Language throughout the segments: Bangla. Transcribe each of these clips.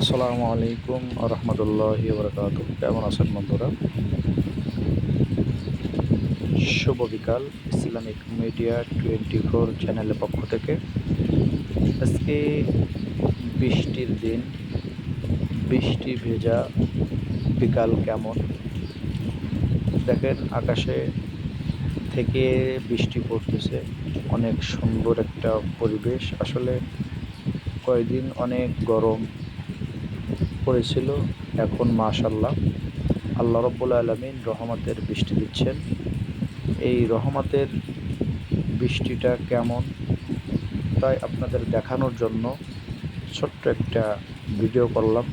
আসসালামু আলাইকুম রহমতুল্লাহ বরকাত কেমন আছেন বন্ধুরা? শুভ বিকাল, ইসলামিক মিডিয়া টোয়েন্টি ফোর চ্যানেলের পক্ষ থেকে। আজকে বৃষ্টির দিন, বৃষ্টি ভেজা বিকাল কেমন? দেখেন, আকাশে থেকে বৃষ্টি পড়তেছে, অনেক সুন্দর একটা পরিবেশ। আসলে কয়েকদিন অনেক গরম পড়েছিল। এখন মাশাল্লাহ আল্লাহ রব্বুল আলমিন রহমতের বৃষ্টি দিচ্ছেন। এই রহমতের বৃষ্টিটা কেমন? তাই আপনাদের দেখানোর জন্য ছোট্ট একটা ভিডিও করলাম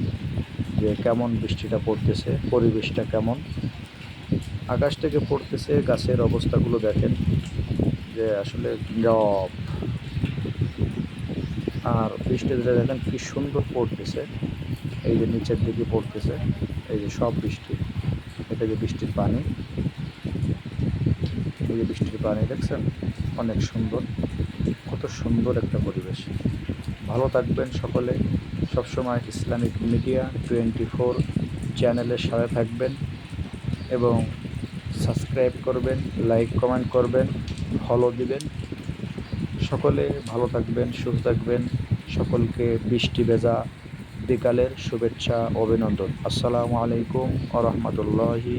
যে কেমন বৃষ্টিটা পড়তেছে, পরিবেশটা কেমন। আকাশ থেকে পড়তেছে, গাছের অবস্থাগুলো দেখেন যে আসলে জব আর বৃষ্টিটা দেখেন কি সুন্দর পড়তেছে। এই যে নিচের দিকে পড়তেছে, এই যে সব বৃষ্টি, এটা যে বৃষ্টির পানি, এই যে বৃষ্টির পানি, দেখছেন? অনেক সুন্দর, কত সুন্দর একটা পরিবেশ। ভালো থাকবেন সকলে, সবসময় ইসলামিক মিডিয়া টোয়েন্টি ফোর চ্যানেলের সাথে থাকবেন এবং সাবস্ক্রাইব করবেন, লাইক, কমেন্ট করবেন, ফলো দিবেন। সকলে ভালো থাকবেন, সুস্থ থাকবেন, সকলকে বৃষ্টি ভেজা বিকালের শুভেচ্ছা অভিনন্দন। আসসালামু আলাইকুম আ রহমতুল্লাহি